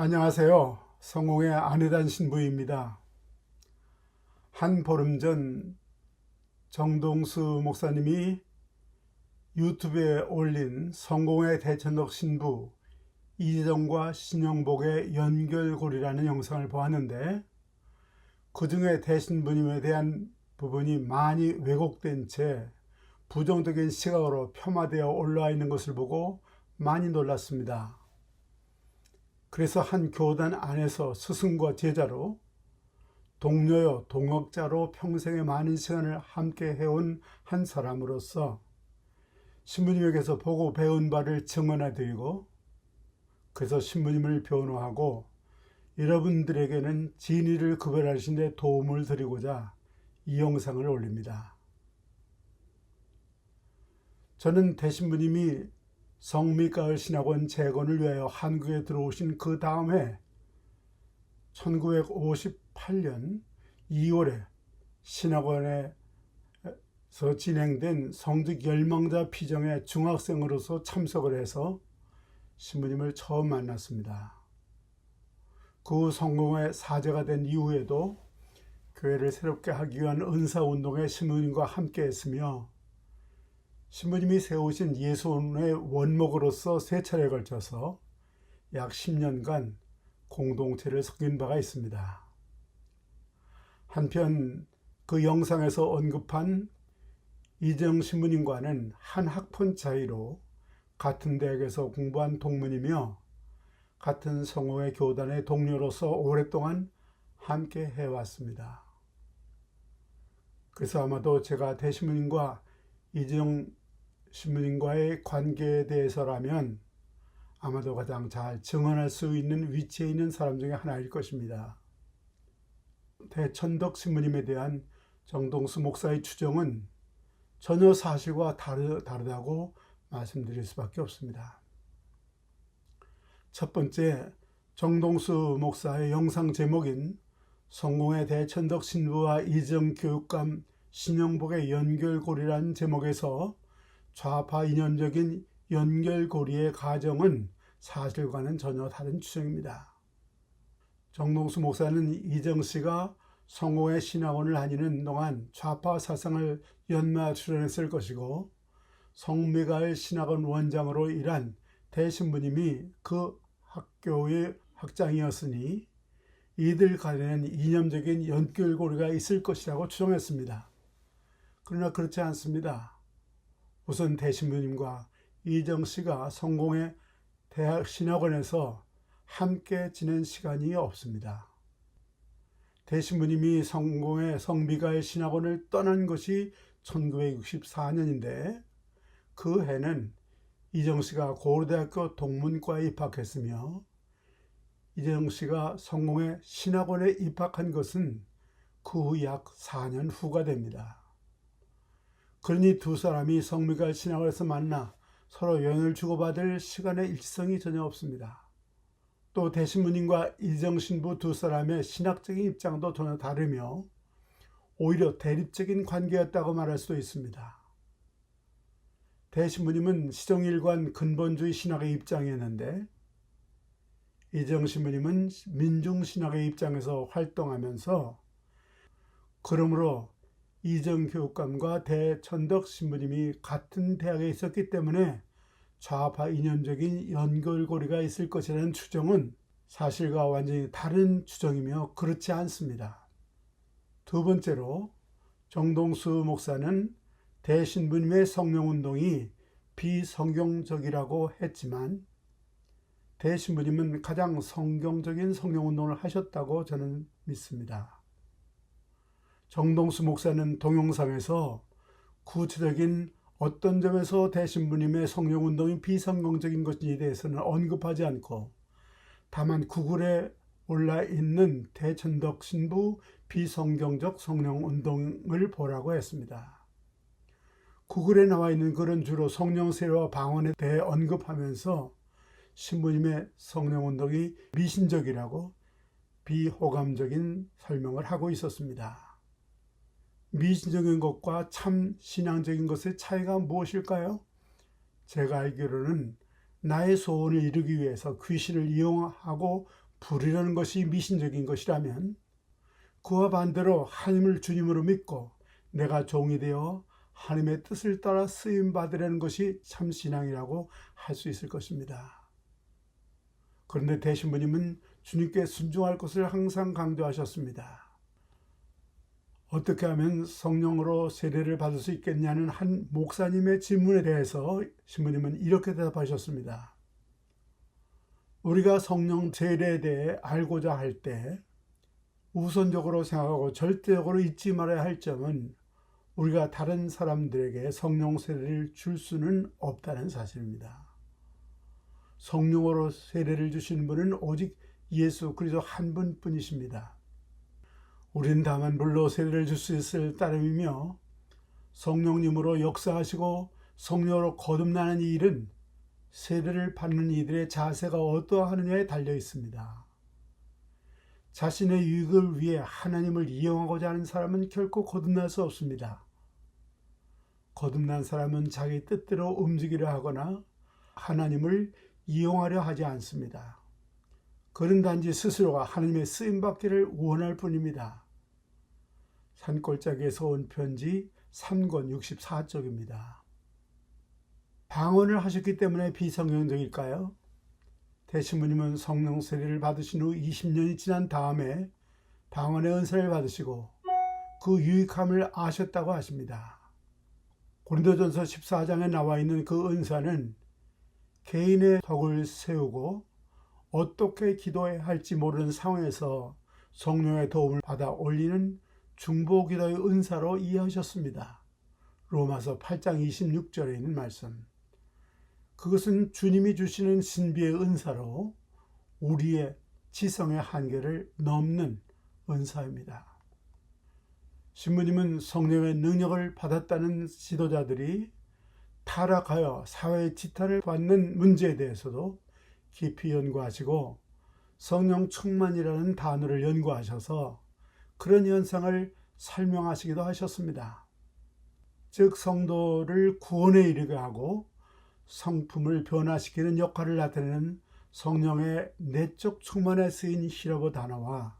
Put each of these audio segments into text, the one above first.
안녕하세요. 성공의 아내단 신부입니다. 한 보름 전 정동수 목사님이 유튜브에 올린 성공의 대천덕 신부 이재정과 신영복의 연결고리라는 영상을 보았는데 그 중에 대신부님에 대한 부분이 많이 왜곡된 채 부정적인 시각으로 폄하되어 올라와 있는 것을 보고 많이 놀랐습니다. 그래서 한 교단 안에서 스승과 제자로 동료요 동역자로 평생의 많은 시간을 함께 해온 한 사람으로서 신부님에게서 보고 배운 바를 증언해 드리고 그래서 신부님을 변호하고 여러분들에게는 진리를 구별하신 데 도움을 드리고자 이 영상을 올립니다. 저는 대신부님이 성미가을 신학원 재건을 위하여 한국에 들어오신 그 다음 해 1958년 2월에 신학원에서 진행된 성직 열망자 피정에 중학생으로서 참석을 해서 신부님을 처음 만났습니다. 그 성공의 사제가 된 이후에도 교회를 새롭게 하기 위한 은사운동에 신부님과 함께 했으며 신부님이 세우신 예수의 원목으로서 세 차례에 걸쳐서 약 10년간 공동체를 섬긴 바가 있습니다. 한편 그 영상에서 언급한 이정 신부님과는 한 학번 차이로 같은 대학에서 공부한 동문이며 같은 성호의 교단의 동료로서 오랫동안 함께 해왔습니다. 그래서 아마도 제가 대신부님과 이정 신부님과의 관계에 대해서라면 아마도 가장 잘 증언할 수 있는 위치에 있는 사람 중에 하나일 것입니다. 대천덕 신부님에 대한 정동수 목사의 추정은 전혀 사실과 다르, 다르다고 말씀드릴 수밖에 없습니다. 첫 번째, 정동수 목사의 영상 제목인 성공의 대천덕 신부와 이정 교육감 신영복의 연결고리라는 제목에서 좌파 인연적인 연결고리의 가정은 사실과는 전혀 다른 추정입니다. 정동수 목사는 이정 씨가 성호의 신학원을 다니는 동안 좌파 사상을 연마 출연했을 것이고 성미가엘 신학원 원장으로 일한 대신부님이 그 학교의 학장이었으니 이들 간에는 이념적인 연결고리가 있을 것이라고 추정했습니다. 그러나 그렇지 않습니다. 우선 대신부님과 이정 씨가 성공의 대학 신학원에서 함께 지낸 시간이 없습니다. 대신부님이 성공의 성비가의 신학원을 떠난 것이 1964년인데 그 해는 이정 씨가 고려대학교 동문과에 입학했으며 이정 씨가 성공의 신학원에 입학한 것은 그 후 약 4년 후가 됩니다. 그러니 두 사람이 성미갈 신학원에서 만나 서로 연을 주고받을 시간의 일성이 전혀 없습니다. 또 대신부님과 이정신부 두 사람의 신학적인 입장도 전혀 다르며 오히려 대립적인 관계였다고 말할 수도 있습니다. 대신부님은 시정일관 근본주의 신학의 입장이었는데 이정신부님은 민중신학의 입장에서 활동하면서 그러므로 이정 교육감과 대천덕 신부님이 같은 대학에 있었기 때문에 좌파 인연적인 연결고리가 있을 것이라는 추정은 사실과 완전히 다른 추정이며 그렇지 않습니다. 두 번째로 정동수 목사는 대신부님의 성령운동이 비성경적이라고 했지만 대신부님은 가장 성경적인 성령운동을 하셨다고 저는 믿습니다. 정동수 목사는 동영상에서 구체적인 어떤 점에서 대신부님의 성령운동이 비성경적인 것인지에 대해서는 언급하지 않고 다만 구글에 올라 있는 대천덕 신부 비성경적 성령운동을 보라고 했습니다. 구글에 나와 있는 글은 주로 성령 세례와 방언에 대해 언급하면서 신부님의 성령운동이 미신적이라고 비호감적인 설명을 하고 있었습니다. 미신적인 것과 참 신앙적인 것의 차이가 무엇일까요? 제가 알기로는 나의 소원을 이루기 위해서 귀신을 이용하고 부리려는 것이 미신적인 것이라면 그와 반대로 하나님을 주님으로 믿고 내가 종이 되어 하나님의 뜻을 따라 쓰임 받으려는 것이 참 신앙이라고 할 수 있을 것입니다. 그런데 대신부님은 주님께 순종할 것을 항상 강조하셨습니다. 어떻게 하면 성령으로 세례를 받을 수 있겠냐는 한 목사님의 질문에 대해서 신부님은 이렇게 대답하셨습니다. 우리가 성령 세례에 대해 알고자 할 때 우선적으로 생각하고 절대적으로 잊지 말아야 할 점은 우리가 다른 사람들에게 성령 세례를 줄 수는 없다는 사실입니다. 성령으로 세례를 주시는 분은 오직 예수 그리스도 한 분뿐이십니다. 우리는 다만 물로 세례를 줄 수 있을 따름이며 성령님으로 역사하시고 성령으로 거듭나는 이 일은 세례를 받는 이들의 자세가 어떠하느냐에 달려 있습니다. 자신의 유익을 위해 하나님을 이용하고자 하는 사람은 결코 거듭날 수 없습니다. 거듭난 사람은 자기 뜻대로 움직이려 하거나 하나님을 이용하려 하지 않습니다. 그는 단지 스스로가 하나님의 쓰임받기를 원할 뿐입니다. 산골짜기에서 온 편지 3권 64쪽입니다. 방언을 하셨기 때문에 비성경적일까요? 대신부님은 성령 세례를 받으신 후 20년이 지난 다음에 방언의 은사를 받으시고 그 유익함을 아셨다고 하십니다. 고린도전서 14장에 나와 있는 그 은사는 개인의 덕을 세우고 어떻게 기도해야 할지 모르는 상황에서 성령의 도움을 받아 올리는 중보 기도의 은사로 이해하셨습니다. 로마서 8장 26절에 있는 말씀. 그것은 주님이 주시는 신비의 은사로 우리의 지성의 한계를 넘는 은사입니다. 신부님은 성령의 능력을 받았다는 지도자들이 타락하여 사회의 지탄을 받는 문제에 대해서도 깊이 연구하시고 성령 충만이라는 단어를 연구하셔서 그런 현상을 설명하시기도 하셨습니다. 즉, 성도를 구원에 이르게 하고 성품을 변화시키는 역할을 나타내는 성령의 내적 충만에 쓰인 히라보 단어와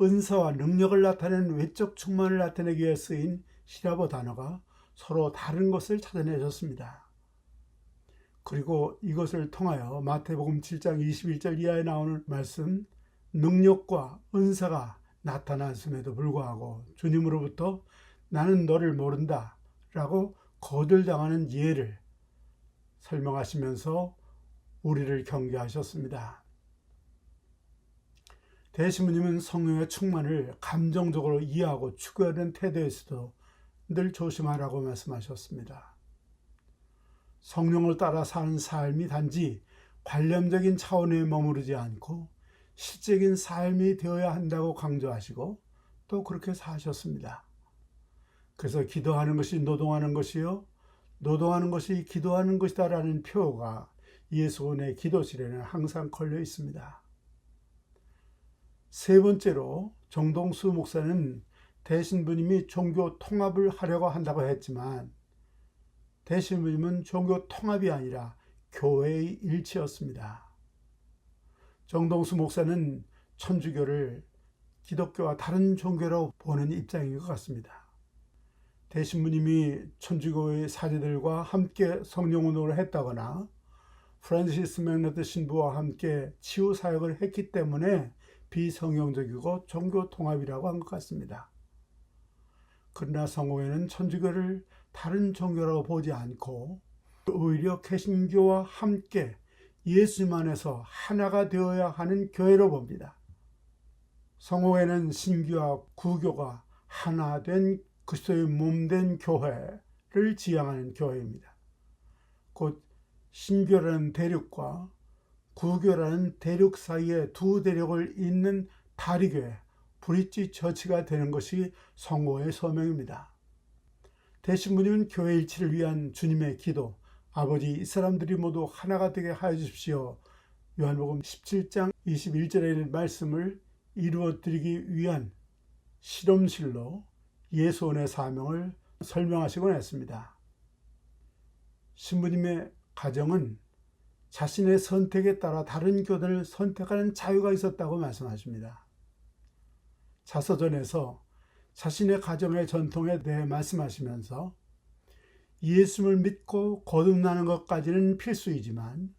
은사와 능력을 나타내는 외적 충만을 나타내기 위해 쓰인 히라보 단어가 서로 다른 것을 찾아내셨습니다. 그리고 이것을 통하여 마태복음 7장 21절 이하에 나오는 말씀 능력과 은사가 나타났음에도 불구하고 주님으로부터 나는 너를 모른다 라고 거절당하는 예를 설명하시면서 우리를 경계하셨습니다. 대신부님은 성령의 충만을 감정적으로 이해하고 추구하는 태도에서도 늘 조심하라고 말씀하셨습니다. 성령을 따라 사는 삶이 단지 관념적인 차원에 머무르지 않고 실적인 삶이 되어야 한다고 강조하시고 또 그렇게 사셨습니다. 그래서 기도하는 것이 노동하는 것이요. 노동하는 것이 기도하는 것이다라는 표가 예수원의 기도실에는 항상 걸려 있습니다. 세 번째로 정동수 목사는 대신부님이 종교 통합을 하려고 한다고 했지만 대신부님은 종교 통합이 아니라 교회의 일치였습니다. 정동수 목사는 천주교를 기독교와 다른 종교로 보는 입장인 것 같습니다. 대신부님이 천주교의 사제들과 함께 성령 운동을 했다거나 프란시스 맥너드 신부와 함께 치유 사역을 했기 때문에 비성경적이고 종교 통합이라고 한 것 같습니다. 그러나 성공에는 천주교를 다른 종교라고 보지 않고 오히려 개신교와 함께 예수님 안에서 하나가 되어야 하는 교회로 봅니다. 성공에는 신교와 구교가 하나 된 그리스도의 몸 된 교회를 지향하는 교회입니다. 곧 신교라는 대륙과 구교라는 대륙 사이에 두 대륙을 잇는 다리교회, 브릿지 처치가 되는 것이 성호의 소명입니다. 대신부님은 교회 일치를 위한 주님의 기도, 아버지 이 사람들이 모두 하나가 되게 하여 주십시오. 요한복음 17장 21절에 있는 말씀을 이루어 드리기 위한 실험실로 예수원의 사명을 설명하시곤 했습니다. 신부님의 가정은 자신의 선택에 따라 다른 교단을 선택하는 자유가 있었다고 말씀하십니다. 자서전에서 자신의 가정의 전통에 대해 말씀하시면서 예수를 믿고 거듭나는 것까지는 필수이지만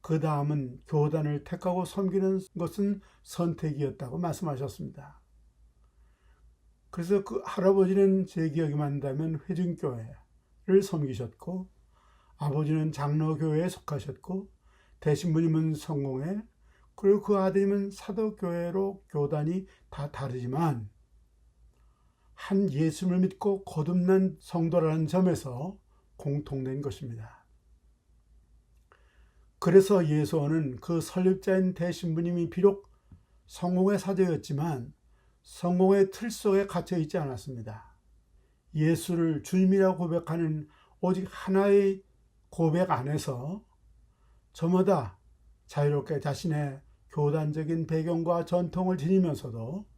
그 다음은 교단을 택하고 섬기는 것은 선택이었다고 말씀하셨습니다. 그래서 그 할아버지는 제 기억이 맞다면 회중교회를 섬기셨고 아버지는 장로교회에 속하셨고 대신부님은 성공회 그리고 그 아들님은 사도교회로 교단이 다 다르지만 한 예수를 믿고 거듭난 성도라는 점에서 공통된 것입니다. 그래서 예수원은 그 설립자인 대신부님이 비록 성공의 사제였지만 성공의 틀 속에 갇혀 있지 않았습니다. 예수를 주님이라고 고백하는 오직 하나의 고백 안에서 저마다 자유롭게 자신의 교단적인 배경과 전통을 지니면서도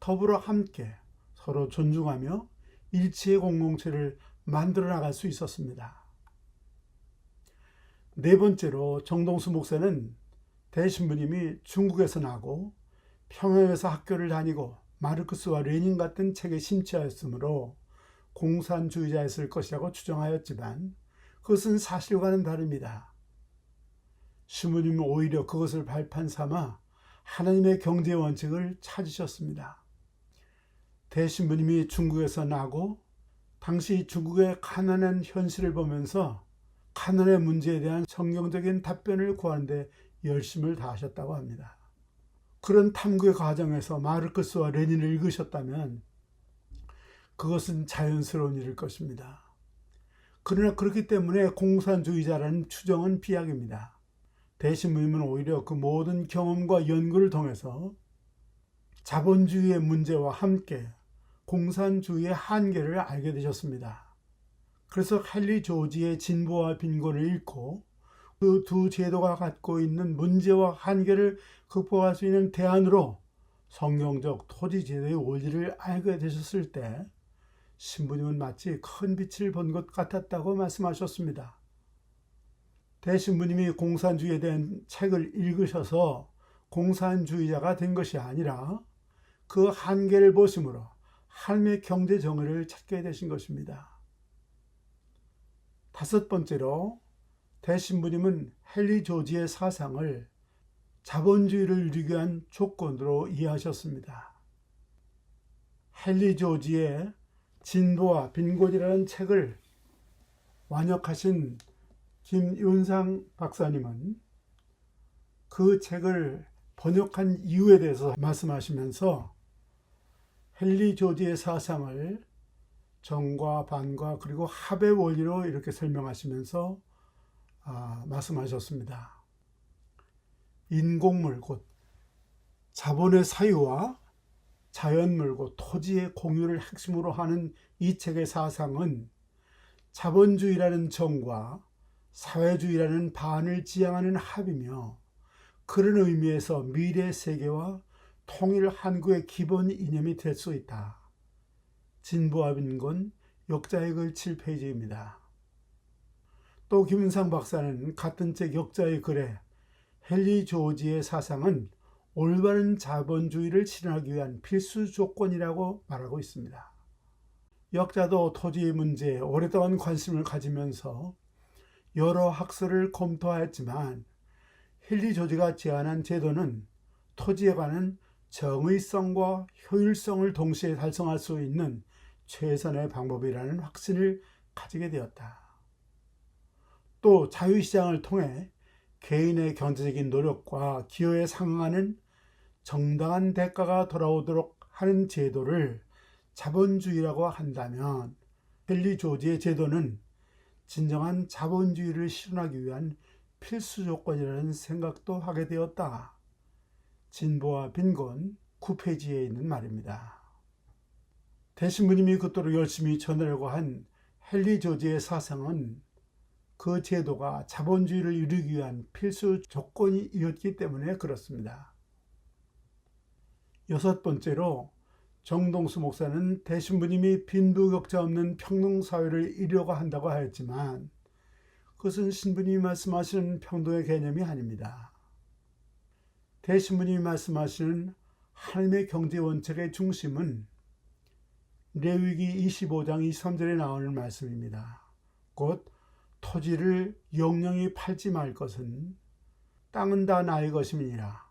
더불어 함께 서로 존중하며 일치의 공동체를 만들어 나갈 수 있었습니다. 네 번째로 정동수 목사는 대신부님이 중국에서 나고 평양에서 학교를 다니고 마르크스와 레닌 같은 책에 심취하였으므로 공산주의자였을 것이라고 추정하였지만 그것은 사실과는 다릅니다. 시부님은 오히려 그것을 발판 삼아 하나님의 경제 원칙을 찾으셨습니다. 대신부님이 중국에서 나고 당시 중국의 가난한 현실을 보면서 가난의 문제에 대한 성경적인 답변을 구하는데 열심을 다하셨다고 합니다. 그런 탐구의 과정에서 마르크스와 레닌을 읽으셨다면 그것은 자연스러운 일일 것입니다. 그러나 그렇기 때문에 공산주의자라는 추정은 비약입니다. 대신부님은 오히려 그 모든 경험과 연구를 통해서 자본주의의 문제와 함께 공산주의의 한계를 알게 되셨습니다. 그래서 헨리 조지의 진보와 빈곤을 읽고 그 두 제도가 갖고 있는 문제와 한계를 극복할 수 있는 대안으로 성경적 토지 제도의 원리를 알게 되셨을 때 신부님은 마치 큰 빛을 본 것 같았다고 말씀하셨습니다. 대신부님이 공산주의에 대한 책을 읽으셔서 공산주의자가 된 것이 아니라 그 한계를 보심으로 삶의 경제 정의를 찾게 되신 것입니다. 다섯 번째로 대신부님은 헨리 조지의 사상을 자본주의를 위한 조건으로 이해하셨습니다. 헨리 조지의 진보와 빈곤이라는 책을 완역하신 김윤상 박사님은 그 책을 번역한 이유에 대해서 말씀하시면서 헨리 조지의 사상을 정과 반과 그리고 합의 원리로 이렇게 설명하시면서 아, 말씀하셨습니다. 인공물 곧 자본의 사유와 자연물 곧 토지의 공유를 핵심으로 하는 이 책의 사상은 자본주의라는 정과 사회주의라는 반을 지향하는 합이며 그런 의미에서 미래 세계와 통일 한국의 기본 이념이 될 수 있다. 진보와 빈곤 역자의 글 7페이지입니다. 또 김은상 박사는 같은 책 역자의 글에 헨리 조지의 사상은 올바른 자본주의를 실현하기 위한 필수 조건이라고 말하고 있습니다. 역자도 토지의 문제에 오랫동안 관심을 가지면서 여러 학설을 검토하였지만 헨리 조지가 제안한 제도는 토지에 관한 정의성과 효율성을 동시에 달성할 수 있는 최선의 방법이라는 확신을 가지게 되었다. 또 자유시장을 통해 개인의 경제적인 노력과 기여에 상응하는 정당한 대가가 돌아오도록 하는 제도를 자본주의라고 한다면 헨리 조지의 제도는 진정한 자본주의를 실현하기 위한 필수 조건이라는 생각도 하게 되었다. 진보와 빈곤 9페이지에 있는 말입니다. 대신부님이 그토록 열심히 전하려고 한 헨리 조지의 사상은 그 제도가 자본주의를 이루기 위한 필수 조건이었기 때문에 그렇습니다. 여섯 번째로 정동수 목사는 대신부님이 빈부격차 없는 평등사회를 이루려고 한다고 하였지만 그것은 신부님이 말씀하시는 평등의 개념이 아닙니다. 대신부님이 말씀하시는 하나님의 경제 원칙의 중심은 레위기 25장 23절에 나오는 말씀입니다. 곧 토지를 영영히 팔지 말 것은 땅은 다 나의 것임이니라.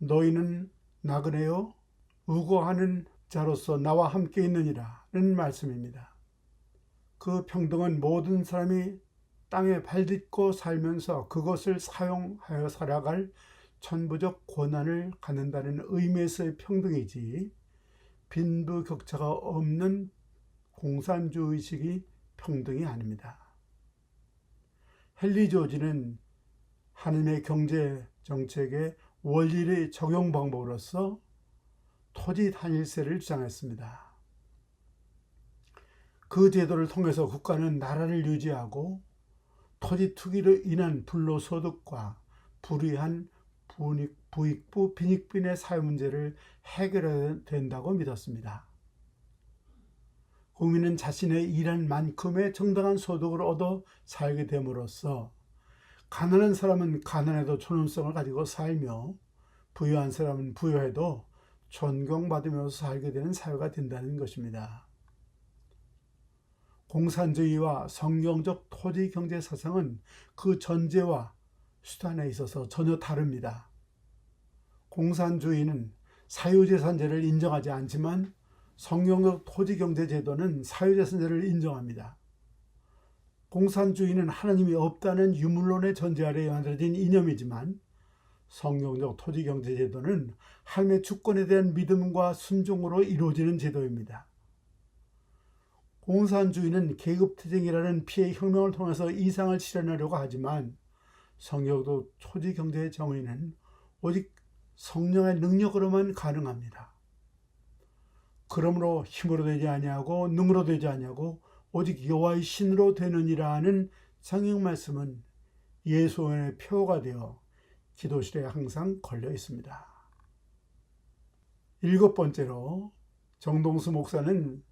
너희는 나그네요 우고하는 자로서 나와 함께 있느니라는 말씀입니다. 그 평등은 모든 사람이 땅에 발딛고 살면서 그것을 사용하여 살아갈 천부적 권한을 갖는다는 의미에서의 평등이지 빈부 격차가 없는 공산주의 식이 평등이 아닙니다. 헨리 조지는 하나님의 경제 정책의 원리의 적용 방법으로서 토지 단일세를 주장했습니다. 그 제도를 통해서 국가는 나라를 유지하고 토지 투기로 인한 불로소득과 불이한 부익부 빈익빈의 사회 문제를 해결해야 된다고 믿었습니다. 국민은 자신의 일한 만큼의 정당한 소득을 얻어 살게 됨으로써 가난한 사람은 가난해도 존엄성을 가지고 살며 부유한 사람은 부유해도 존경받으면서 살게 되는 사회가 된다는 것입니다. 공산주의와 성경적 토지 경제 사상은 그 전제와 수단에 있어서 전혀 다릅니다. 공산주의는 사유재산제를 인정하지 않지만 성경적 토지경제제도는 사유재산제를 인정합니다. 공산주의는 하나님이 없다는 유물론의 전제 아래 만들어진 이념이지만 성경적 토지경제제도는 하나님의 주권에 대한 믿음과 순종으로 이루어지는 제도입니다. 공산주의는 계급투쟁이라는 피해 혁명을 통해서 이상을 실현하려고 하지만 성경도 토지 경제의 정의는 오직 성령의 능력으로만 가능합니다. 그러므로 힘으로 되지 아니하고 능으로 되지 아니하고 오직 여호와의 신으로 되느니라는 성경 말씀은 예수의 표가 되어 기도실에 항상 걸려 있습니다. 일곱 번째로 정동수 목사는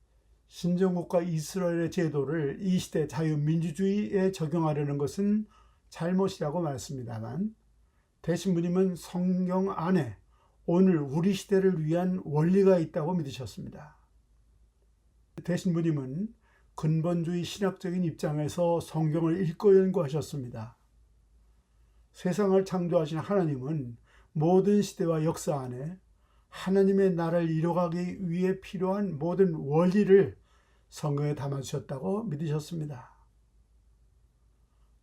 신정국과 이스라엘의 제도를 이 시대 자유민주주의에 적용하려는 것은 잘못이라고 말했습니다만 대신 부님은 성경 안에 오늘 우리 시대를 위한 원리가 있다고 믿으셨습니다. 대신 부님은 근본주의 신학적인 입장에서 성경을 읽고 연구하셨습니다. 세상을 창조하신 하나님은 모든 시대와 역사 안에 하나님의 나라를 이뤄가기 위해 필요한 모든 원리를 성경에 담아주셨다고 믿으셨습니다.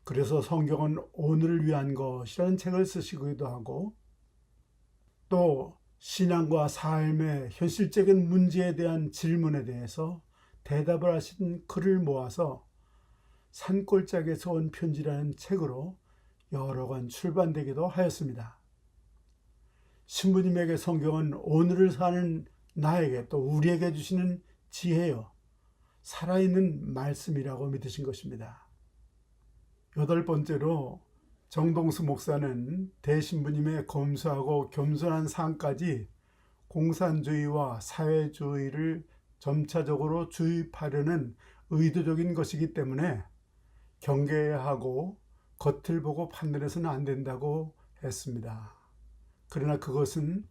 그래서 성경은 오늘을 위한 것이라는 책을 쓰시기도 하고 또 신앙과 삶의 현실적인 문제에 대한 질문에 대해서 대답을 하신 글을 모아서 산골짜기에서 온 편지라는 책으로 여러 권 출版되기도 하였습니다. 신부님에게 성경은 오늘을 사는 나에게 또 우리에게 주시는 지혜요, 살아있는 말씀이라고 믿으신 것입니다. 여덟 번째로 정동수 목사는 대신부님의 검소하고 겸손한 삶까지 공산주의와 사회주의를 점차적으로 주입하려는 의도적인 것이기 때문에 경계해야 하고 겉을 보고 판단해서는 안 된다고 했습니다. 그러나 그것은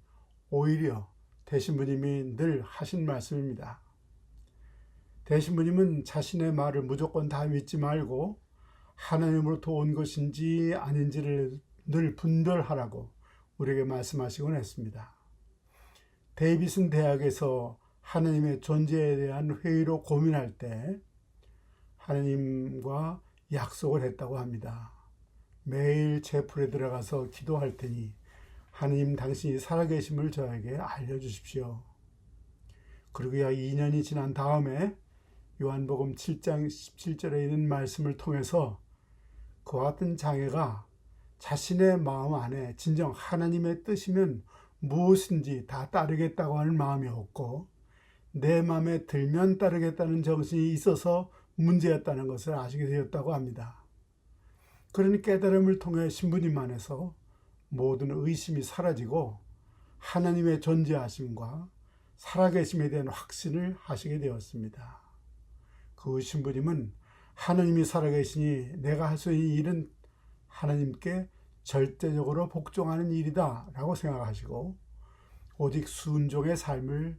오히려 대신부님이 늘 하신 말씀입니다. 대신부님은 자신의 말을 무조건 다 믿지 말고 하나님으로부터 온 것인지 아닌지를 늘 분별하라고 우리에게 말씀하시곤 했습니다. 데이비슨 대학에서 하나님의 존재에 대한 회의로 고민할 때 하나님과 약속을 했다고 합니다. 매일 제풀에 들어가서 기도할 테니 하나님 당신이 살아계심을 저에게 알려주십시오. 그리고 약 2년이 지난 다음에 요한복음 7장 17절에 있는 말씀을 통해서 그와 같은 장애가 자신의 마음 안에 진정 하나님의 뜻이면 무엇인지 다 따르겠다고 하는 마음이 없고 내 마음에 들면 따르겠다는 정신이 있어서 문제였다는 것을 아시게 되었다고 합니다. 그러니 깨달음을 통해 신부님 안에서 모든 의심이 사라지고 하나님의 존재하심과 살아계심에 대한 확신을 하시게 되었습니다. 그 신부님은 하나님이 살아계시니 내가 할 수 있는 일은 하나님께 절대적으로 복종하는 일이다 라고 생각하시고 오직 순종의 삶을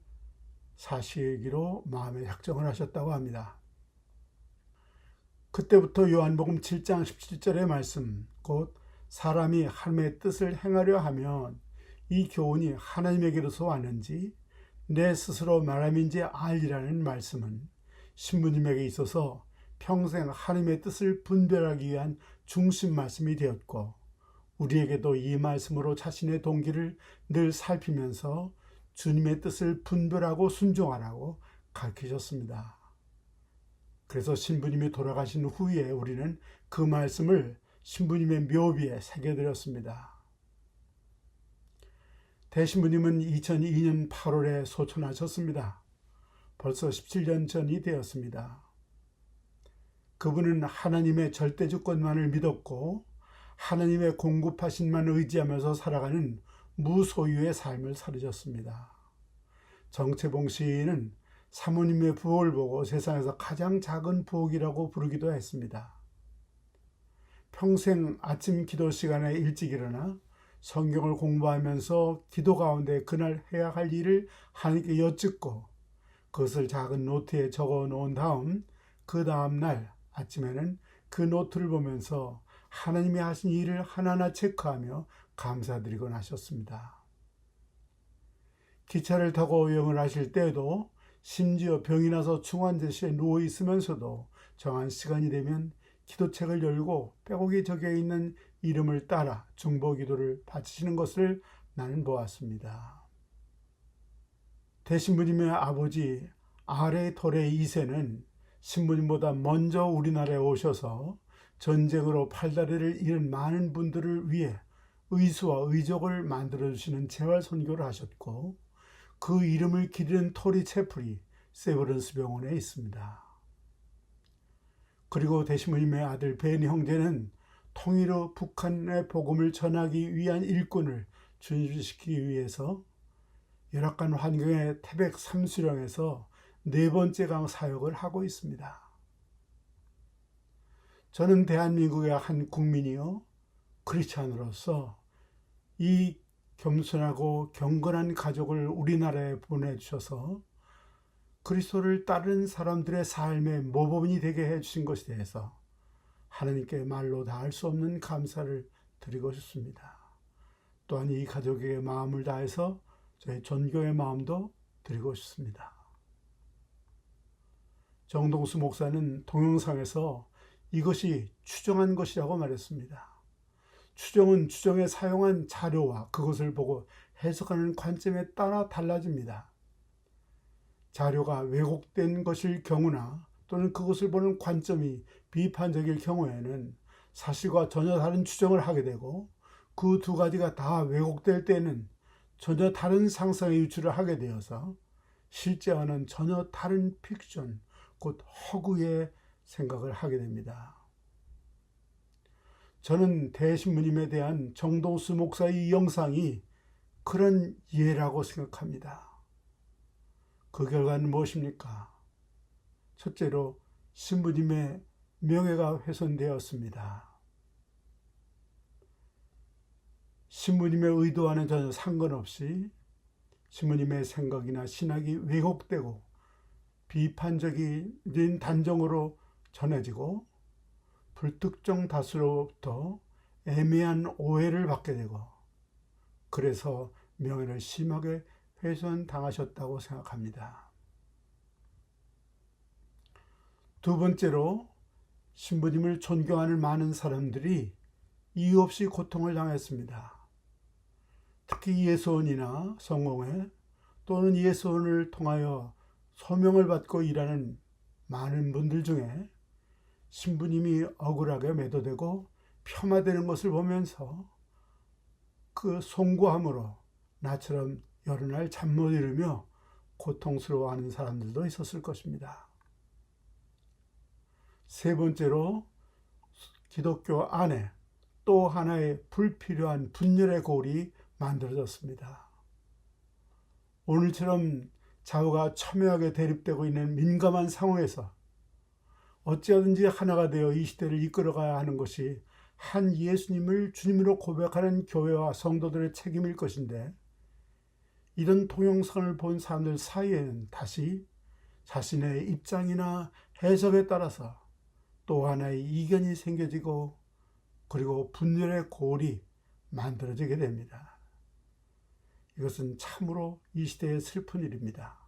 사시기로 마음에 작정을 하셨다고 합니다. 그때부터 요한복음 7장 17절의 말씀, 곧 사람이 하나님의 뜻을 행하려 하면 이 교훈이 하나님에게로서 왔는지 내 스스로 말함인지 알리라는 말씀은 신부님에게 있어서 평생 하나님의 뜻을 분별하기 위한 중심 말씀이 되었고 우리에게도 이 말씀으로 자신의 동기를 늘 살피면서 주님의 뜻을 분별하고 순종하라고 가르치셨습니다. 그래서 신부님이 돌아가신 후에 우리는 그 말씀을 신부님의 묘비에 새겨드렸습니다. 대신부님은 2002년 8월에 소천하셨습니다. 벌써 17년 전이 되었습니다. 그분은 하나님의 절대주권만을 믿었고 하나님의 공급하신만 의지하면서 살아가는 무소유의 삶을 살으셨습니다. 정채봉 시인은 사모님의 부엌을 보고 세상에서 가장 작은 부엌이라고 부르기도 했습니다. 평생 아침 기도 시간에 일찍 일어나 성경을 공부하면서 기도 가운데 그날 해야 할 일을 하나님께 여쭙고 그것을 작은 노트에 적어 놓은 다음 그 다음 날 아침에는 그 노트를 보면서 하나님이 하신 일을 하나하나 체크하며 감사드리곤 하셨습니다. 기차를 타고 여행을 하실 때에도 심지어 병이 나서 중환자실에 누워 있으면서도 정한 시간이 되면 기도책을 열고 빼곡히 적혀 있는 이름을 따라 중보 기도를 바치시는 것을 나는 보았습니다. 대신부님의 아버지 아레 토레 2세는 신부님보다 먼저 우리나라에 오셔서 전쟁으로 팔다리를 잃은 많은 분들을 위해 의수와 의족을 만들어 주시는 재활 선교를 하셨고 그 이름을 기리는 토리 채플이 세브런스 병원에 있습니다. 그리고 대시모님의 아들 베니 형제는 통일후 북한의 복음을 전하기 위한 일꾼을 준비시키기 위해서 열악한 환경의 태백 삼수령에서 네 번째 강 사역을 하고 있습니다. 저는 대한민국의 한 국민이요 크리스찬으로서 이 겸손하고 경건한 가족을 우리나라에 보내주셔서 그리스도를 따르는 사람들의 삶의 모범이 되게 해주신 것에 대해서 하나님께 말로 다 할 수 없는 감사를 드리고 싶습니다. 또한 이 가족에게 마음을 다해서 저희 존경의 마음도 드리고 싶습니다. 정동수 목사는 동영상에서 이것이 추정한 것이라고 말했습니다. 추정은 추정에 사용한 자료와 그것을 보고 해석하는 관점에 따라 달라집니다. 자료가 왜곡된 것일 경우나 또는 그것을 보는 관점이 비판적일 경우에는 사실과 전혀 다른 추정을 하게 되고 그 두 가지가 다 왜곡될 때는 전혀 다른 상상의 유출을 하게 되어서 실제와는 전혀 다른 픽션, 곧 허구의 생각을 하게 됩니다. 저는 대신부님에 대한 정동수 목사의 이 영상이 그런 예라고 생각합니다. 그 결과는 무엇입니까? 첫째로 신부님의 명예가 훼손되었습니다. 신부님의 의도와는 전혀 상관없이 신부님의 생각이나 신학이 왜곡되고 비판적인 단정으로 전해지고 불특정 다수로부터 애매한 오해를 받게 되고 그래서 명예를 심하게 훼손당하셨다고 생각합니다. 두 번째로 신부님을 존경하는 많은 사람들이 이유 없이 고통을 당했습니다. 특히 예수원이나 성공회 또는 예수원을 통하여 소명을 받고 일하는 많은 분들 중에 신부님이 억울하게 매도되고 폄하되는 것을 보면서 그 송구함으로 나처럼 여러 날 잠 못 이루며 고통스러워하는 사람들도 있었을 것입니다. 세 번째로 기독교 안에 또 하나의 불필요한 분열의 골이 만들어졌습니다. 오늘처럼 좌우가 첨예하게 대립되고 있는 민감한 상황에서 어찌하든지 하나가 되어 이 시대를 이끌어가야 하는 것이 한 예수님을 주님으로 고백하는 교회와 성도들의 책임일 것인데 이런 동영상을 본 사람들 사이에는 다시 자신의 입장이나 해석에 따라서 또 하나의 이견이 생겨지고 그리고 분열의 골이 만들어지게 됩니다. 이것은 참으로 이 시대의 슬픈 일입니다.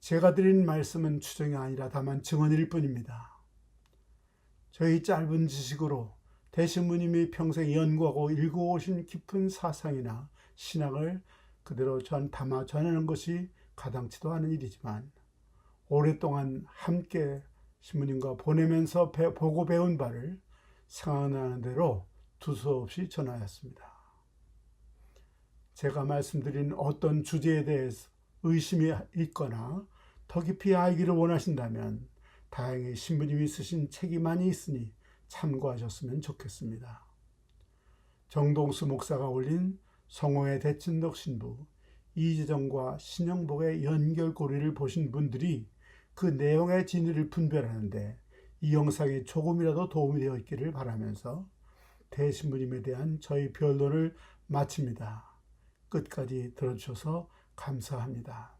제가 드린 말씀은 추정이 아니라 다만 증언일 뿐입니다. 저희 짧은 지식으로 대신부님이 평생 연구하고 읽어오신 깊은 사상이나 신학을 그대로 전 담아 전하는 것이 가당치도 않은 일이지만 오랫동안 함께 신부님과 보내면서 배, 보고 배운 바를 생각나는 대로 두서없이 전하였습니다. 제가 말씀드린 어떤 주제에 대해서 의심이 있거나 더 깊이 알기를 원하신다면 다행히 신부님이 쓰신 책이 많이 있으니 참고하셨으면 좋겠습니다. 정동수 목사가 올린 성호의 대친덕 신부 이재정과 신영복의 연결고리를 보신 분들이 그 내용의 진위를 분별하는데 이 영상이 조금이라도 도움이 되어 있기를 바라면서 대신부님에 대한 저희 변론을 마칩니다. 끝까지 들어주셔서 감사합니다.